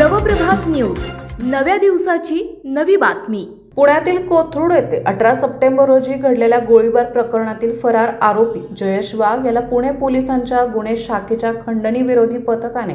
नव्या दिवसाची नवी बातमी. पुण्यातील कोथरूड येथे अठरा सप्टेंबर रोजी घडलेल्या गोळीबार प्रकरणातील फरार आरोपी जयेश वाघ याला पुणे पोलिसांच्या गुन्हे शाखेच्या खंडणी विरोधी पथकाने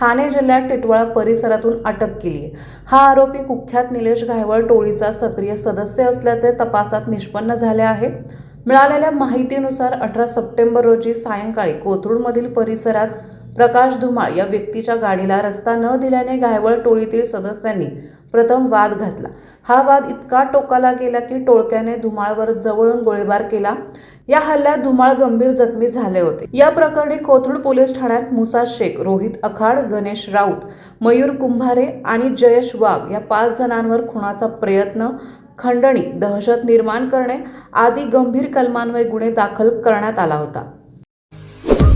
ठाणे जिल्ह्यात टिटवाळा परिसरातून अटक केली आहे. हा आरोपी कुख्यात निलेश घायवळ टोळीचा सक्रिय सदस्य असल्याचे तपासात निष्पन्न झाले आहे. मिळालेल्या माहितीनुसार अठरा सप्टेंबर रोजी सायंकाळी कोथरूडमधील परिसरात प्रकाश धुमाळ या व्यक्तीच्या गाडीला रस्ता न दिल्याने घायवळ टोळीतील सदस्यांनी प्रथम वाद घातला. हा वाद इतका टोकाला गेला की टोळक्याने धुमाळवर जवळून गोळीबार केला. या हल्ल्यात धुमाळ गंभीर जखमी झाले होते. या प्रकरणी कोथरूड पोलीस ठाण्यात मुसा शेख रोहित अखाड गणेश राऊत मयूर कुंभारे आणि जयेश वाघ या पाच जणांवर खुनाचा प्रयत्न खंडणी दहशत निर्माण करणे आदी गंभीर कलमान्वये गुन्हे दाखल करण्यात आला होता.